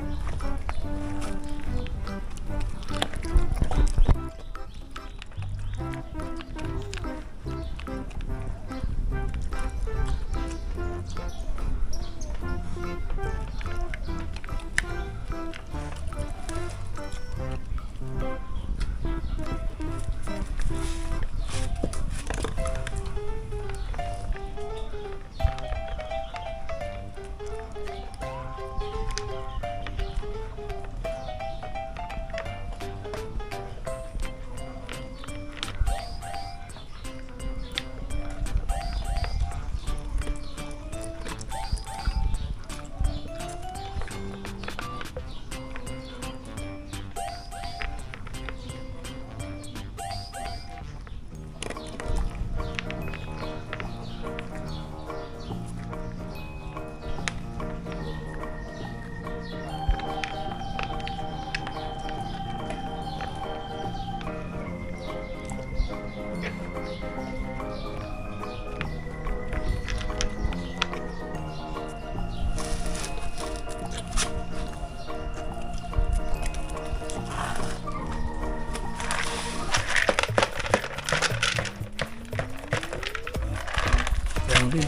ยั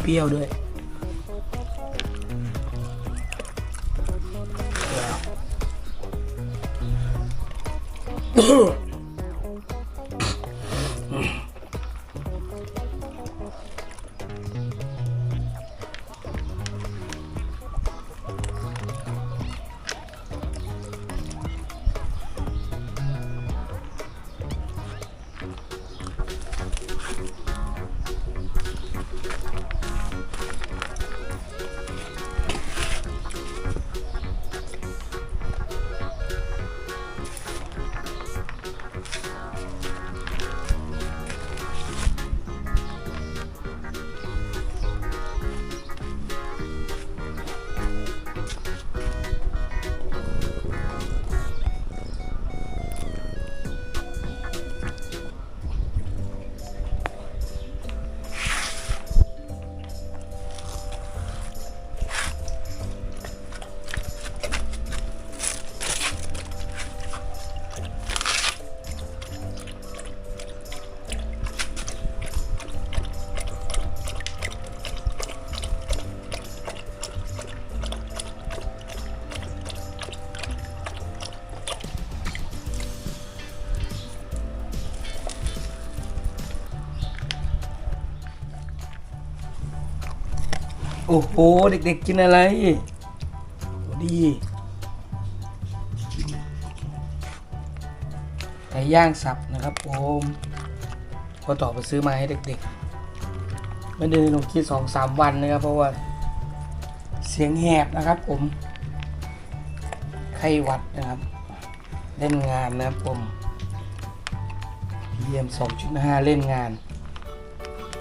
เปรี้ยวด้วย โอ้โห เด็กๆกินอะไรดีไก่ย่างสับนะครับผมพอต่อไปซื้อมาให้เด็กๆไม่ได้ลงคิดสองสามวันนะครับ เพราะว่าเสียงแหบนะครับผมไข้หวัดนะครับ เล่นงานนะครับผมเยี่ยม2.5เล่นงาน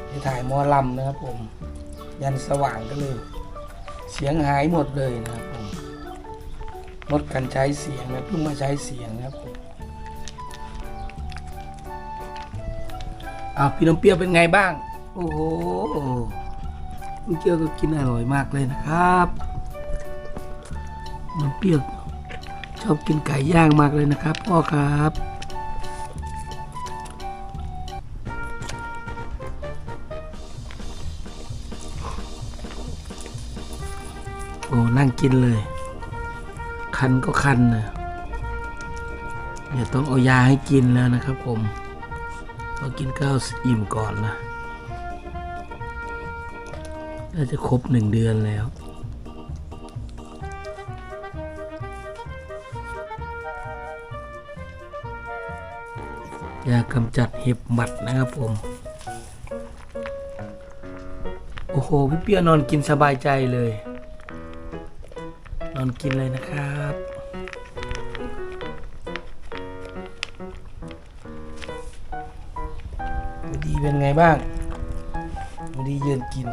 ไปถ่ายมอลำนะครับผม ยันสว่างก็เลย เสียงหายหมดเลยนะครับผมลดการใช้เสียงนะเพิ่งมาใช้เสียงนะครับผมอ้าวพี่น้ำเปรี้ยวเป็นไงบ้าง โอ้โหพี่เปรี้ยวก็กินอร่อยมากเลยนะครับน้ำเปรี้ยวชอบกินไก่ย่างมากเลยนะครับพ่อครับ นั่งกินเลย คันก็คันนะเดี๋ยวต้องเอายาให้กินแล้วนะครับผมต้องกินข้าวอิ่มก่อนนะน่าจะครบหนึ่งเดือนแล้ว ยากำจัดเห็บหมัดนะครับผม โอ้โห พี่เปียนอนกินสบายใจเลย อนกินเลยนะครับดูดีเป็นไงบ้างดูดียืนกิน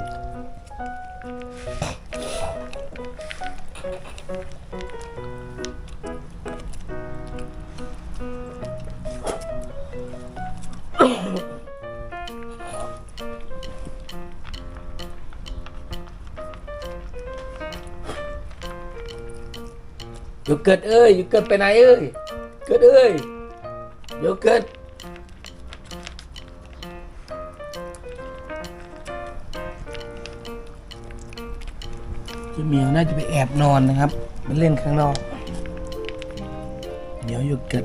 อ โยเกิร์ตเอ้ยโยเกิร์ตไปไหนเอ้ยเกิร์ตเอ้ยโยเกิร์ตเจะเหมียวน่าจะไปแอบนอนนะครับ มันเล่นข้างนอก เดี๋ยวโยเกิด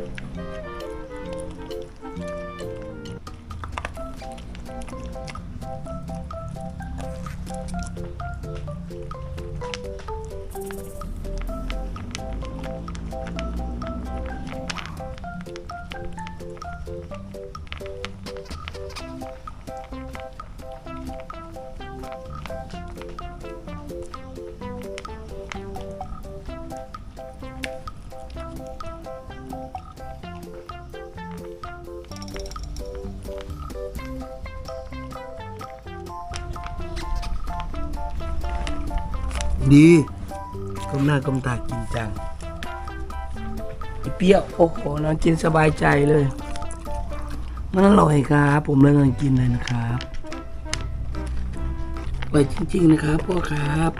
ดีก้มหน้าก้มตากินจังเปรี้ยว โอ้โหนอนกินสบายใจเลย มันอร่อยครับ ผมเลยนอนกินเลยนะครับอร่อยจริง ๆ นะครับพ่อครับ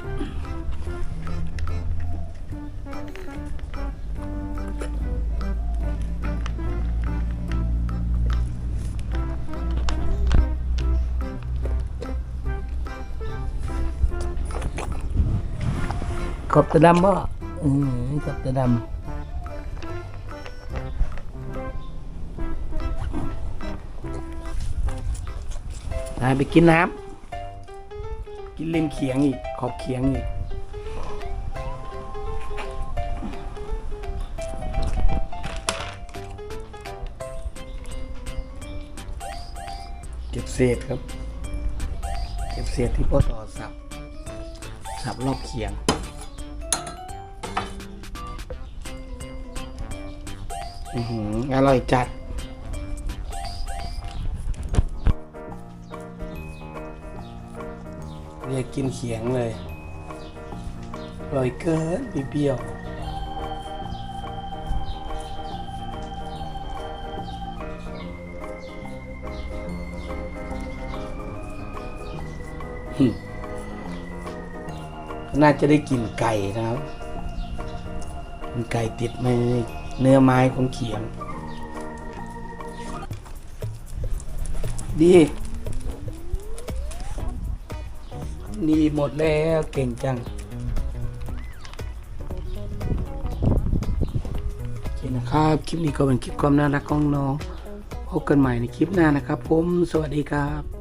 ขอบตะดำบ่อืมขอบตะดำ นายไปกินน้ำกินเล่นเขียงอีก ขอบเขียงอีกเก็บเศษครับ เก็บเศษที่พ่อต่อสับ สับรอบเขียงอือหืออร่อยจัด เรียกกินเขียงเลยอร่อยเกินเปรี้ยวฮึน่าจะได้กินไก่นะครับมันไก่ติดในเนื้อไม้ของเขียง ดี ดีหมดแล้วเก่งจังโอเคนะครับ คลิปนี้ก็เป็นคลิปความน่ารักของน้องพบกันใหม่ในคลิปหน้านะครับ ผม สวัสดีครับ